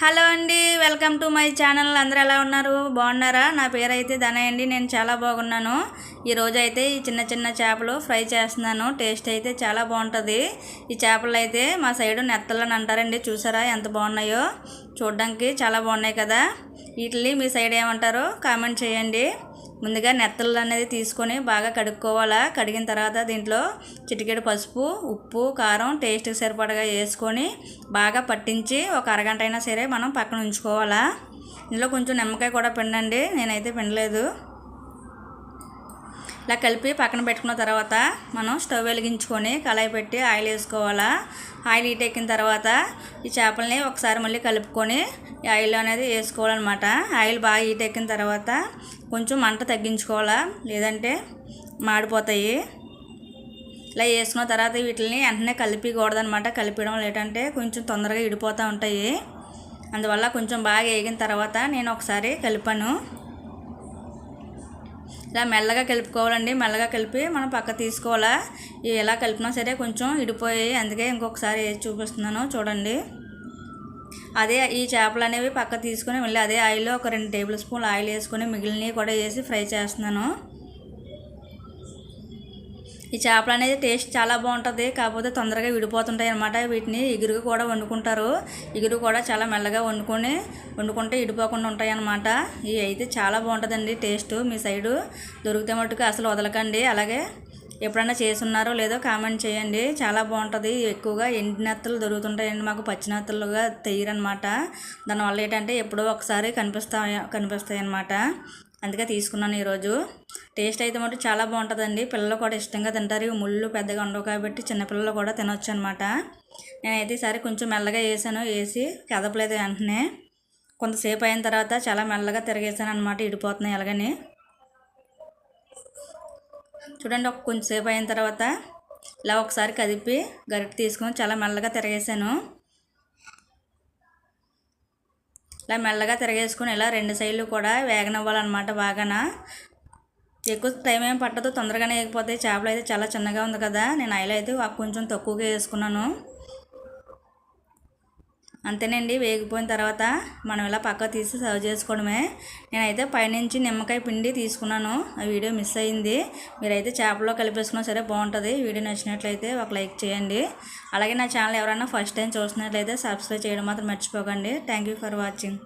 Hello అండి welcome to my channel. అందరూ ఎలా ఉన్నారు? బాగున్నారా? నా పేరు అయితే ధన అండి. నేను చాలా బాగున్నాను. ఈరోజు అయితే ఈ చిన్న చిన్న చేపలు ఫ్రై చేస్తున్నాను. టేస్ట్ అయితే చాలా బాగుంటుంది. ఈ చేపలు అయితే మా సైడు నెత్తలని అంటారండి. చూసారా ఎంత బాగున్నాయో? చూడడానికి చాలా బాగున్నాయి కదా. వీటిని మీ సైడ్ ఏమంటారో కామెంట్ చేయండి. ముందుగా నెత్తలు అనేది తీసుకొని బాగా కడుక్కోవాలా. కడిగిన తర్వాత దీంట్లో చిటికెడు పసుపు ఉప్పు కారం టేస్ట్కి సరిపడగా వేసుకొని బాగా పట్టించి ఒక అరగంట అయినా సరే మనం పక్కన ఉంచుకోవాలా. ఇందులో కొంచెం నిమ్మకాయ కూడా పిండండి. నేనైతే పిండలేదు. ఇలా కలిపి పక్కన పెట్టుకున్న తర్వాత మనం స్టవ్ వెలిగించుకొని కళాయి పెట్టి ఆయిల్ వేసుకోవాలా. ఆయిల్ హీట్ ఎక్కిన తర్వాత ఈ చేపల్ని ఒకసారి మళ్ళీ కలుపుకొని ఈ ఆయిల్ అనేది వేసుకోవాలన్నమాట. ఆయిల్ బాగా హీట్ ఎక్కిన తర్వాత కొంచెం మంట తగ్గించుకోవాలా లేదంటే మాడిపోతాయి. ఇలా వేసుకున్న తర్వాత వీటిని వెంటనే కలిపికూడదనమాట కలిపడం లేదంటే కొంచెం తొందరగా ఇడిపోతూ ఉంటాయి. అందువల్ల కొంచెం బాగా వేగిన తర్వాత నేను ఒకసారి కలిపాను. ఇలా మెల్లగా కలుపుకోవాలండి. మెల్లగా కలిపి మనం పక్క తీసుకోవాలా? ఎలా కలిపినా సరే కొంచెం ఇడిపోయాయి. అందుకే ఇంకొకసారి వేసి చూపిస్తున్నాను చూడండి. అదే ఈ చేపలు అనేవి పక్క తీసుకొని మళ్ళీ అదే ఆయిల్లో ఒక రెండు టేబుల్ స్పూన్లు ఆయిల్ వేసుకొని మిగిలినవి కూడా వేసి ఫ్రై చేస్తున్నాను. ఈ చేపలు అనేది టేస్ట్ చాలా బాగుంటుంది కాకపోతే తొందరగా విడిపోతుంటాయి అనమాట వీటిని ఎగురుగా కూడా వండుకుంటారు. ఎగురు కూడా చాలా మెల్లగా వండుకొని వండుకుంటే విడిపోకుండా ఉంటాయి అనమాట ఇవి అయితే చాలా బాగుంటుందండి టేస్ట్. మీ సైడు దొరికితే మట్టుకు అసలు వదలకండి. అలాగే ఎప్పుడైనా చేసున్నారో లేదో కామెంట్ చేయండి. చాలా బాగుంటుంది. ఎక్కువగా ఎండి నెత్తలు దొరుకుతుంటాయండి. మాకు పచ్చి నెత్తలుగా తెయ్యరనమాట దానివల్ల ఏంటంటే ఎప్పుడో ఒకసారి కనిపిస్తాయి కనిపిస్తాయి అన్నమాట అందుకే తీసుకున్నాను ఈరోజు. టేస్ట్ అయితే మటు చాలా బాగుంటుందండి. పిల్లలు కూడా ఇష్టంగా తింటారు. ముళ్ళు పెద్దగా ఉండవు కాబట్టి చిన్నపిల్లలు కూడా తినొచ్చు అనమాట నేనైతే ఈసారి కొంచెం మెల్లగా వేసాను. వేసి కదపలేదు వెంటనే. కొంతసేపు అయిన తర్వాత చాలా మెల్లగా తిరగేసాను అనమాట ఇడిపోతున్నాయి ఎలాగని. చూడండి ఒక కొంచెంసేపు అయిన తర్వాత ఇలా ఒకసారి కదిపి గరిటె తీసుకొని చాలా మెల్లగా తిరగేసాను. ఇలా మెల్లగా తిరగేసుకొని ఇలా రెండు సైడ్లు కూడా వేగనివ్వాలన్నమాట బాగాన. ఎక్కువ టైం ఏం పట్టదు తొందరగానే వేయకపోతే చేపలు అయితే చాలా చిన్నగా ఉంది కదా నేను ఆయిల్ అయితే కొంచెం తక్కువగా వేసుకున్నాను. అంతేనండి వేగిపోయిన తర్వాత మనం ఇలా పక్క తీసి సర్వ్ చేసుకోవడమే. నేనైతే పైనుంచి నిమ్మకాయ పిండి తీసుకున్నాను. ఆ వీడియో మిస్ అయింది. మీరైతే చేపలో కలిపేసుకున్నా సరే బాగుంటుంది. వీడియో నచ్చినట్లయితే ఒక లైక్ చేయండి. అలాగే నా ఛానల్ ఎవరైనా ఫస్ట్ టైం చూసినట్లయితే సబ్స్క్రైబ్ చేయడం మాత్రం మర్చిపోకండి. Thank for watching.